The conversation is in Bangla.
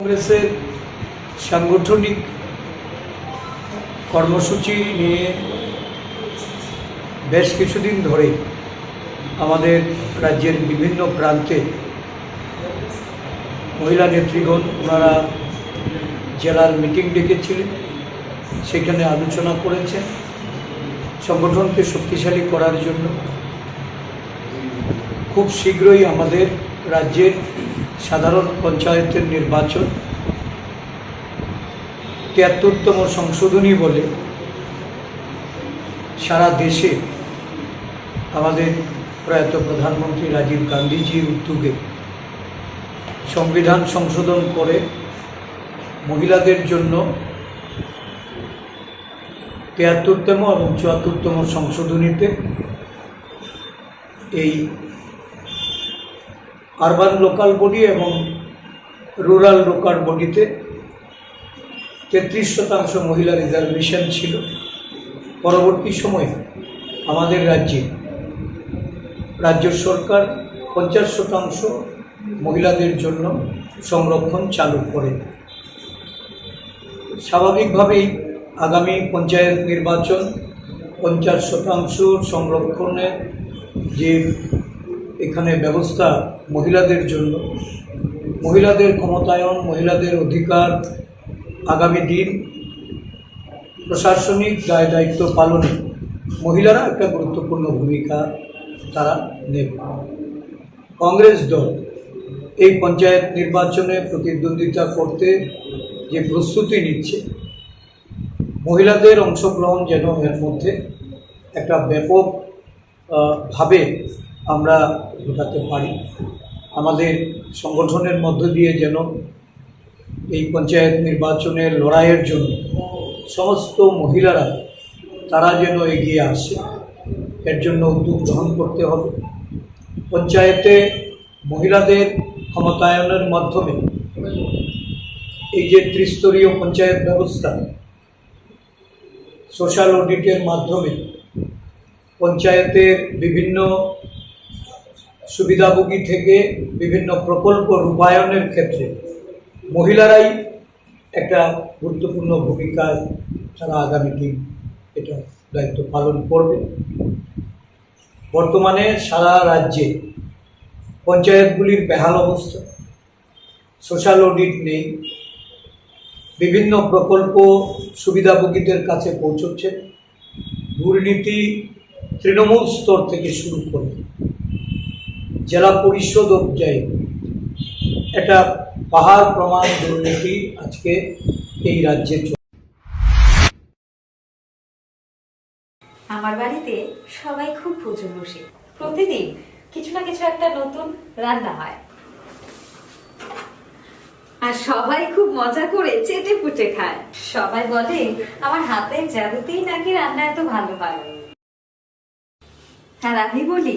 কংগ্রেসের সাংগঠনিক কর্মসূচি নিয়ে বেশ কিছুদিন ধরে আমাদের রাজ্যের বিভিন্ন প্রান্তে মহিলা নেত্রীগণ ওনারা জেলার মিটিং ডেকেছিলেন, সেখানে আলোচনা করেছেন, সংগঠনকে শক্তিশালী করার জন্য। খুব শীঘ্রই আমাদের রাজ্যের সাধারণ পঞ্চায়েতের নির্বাচন, তিয়াত্তরতম সংশোধনী বলে সারা দেশে আমাদের প্রয়াত প্রধানমন্ত্রী রাজীব গান্ধীজির উদ্যোগে সংবিধান সংশোধন করে মহিলাদের জন্য তিয়াত্তরতম এবং চুয়াত্তরতম সংশোধনীতে এই আরবান লোকাল বডি এবং রুরাল লোকাল বডিতে তেত্রিশ শতাংশ মহিলা রিজার্ভেশন ছিল। পরবর্তী সময়ে আমাদের রাজ্যে রাজ্য সরকার পঞ্চাশ শতাংশ মহিলাদের জন্য সংরক্ষণ চালু করে। স্বাভাবিকভাবেই আগামী পঞ্চায়েত নির্বাচন পঞ্চাশ শতাংশ সংরক্ষণের যে এখানে ব্যবস্থা মহিলাদের জন্য। মহিলাদের ক্ষমতায়ন, মহিলাদের অধিকার আগামী দিন প্রশাসনিক দায় দায়িত্ব পালনে মহিলারা একটা গুরুত্বপূর্ণ ভূমিকা তারা নেবে। কংগ্রেস দল এই পঞ্চায়েত নির্বাচনে প্রতিদ্বন্দ্বিতা করতে যে প্রস্তুতি নিচ্ছে, মহিলাদের অংশগ্রহণ যেন এর মধ্যে একটা ব্যাপক ভাবে আমরা ঘটাতে পারি। আমাদের সংগঠনের মধ্য দিয়ে যেন এই পঞ্চায়েত নির্বাচনের লড়াইয়ের জন্য সমস্ত মহিলারা, তারা যেন এগিয়ে আসে। এর জন্য উদ্যোগ গ্রহণ করতে হবে। পঞ্চায়েতে মহিলাদের ক্ষমতায়নের মাধ্যমে এই যে ত্রিস্তরীয় পঞ্চায়েত ব্যবস্থা, সোশ্যাল অডিটের মাধ্যমে পঞ্চায়েতের বিভিন্ন সুবিধাভোগী থেকে বিভিন্ন প্রকল্প রূপায়ণের ক্ষেত্রে মহিলারাই একটা গুরুত্বপূর্ণ ভূমিকায় তারা আগামী দিন এটা দায়িত্ব পালন করবে। বর্তমানে সারা রাজ্যে পঞ্চায়েতগুলির বেহাল অবস্থা, সোশ্যাল অডিট নেই, বিভিন্ন প্রকল্প সুবিধাভোগীদের কাছে পৌঁছচ্ছে, দুর্নীতি তৃণমূল স্তর থেকে শুরু করে জেলা পরিষদ অবজায় এটা পাহাড় প্রমাণ দুর্নীতি আজকে এই রাজ্যে আমার বাড়িতে সবাই খুব পুজো বসে প্রতিদিন কিছু না কিছু একটা নতুন রান্না হয়। আর সবাই খুব মজা করে চেটে পুটে খায়। সবাই বলে, আমার হাতের জাদুতেই নাকি রান্না এত ভালো হয়? আর আমি বলি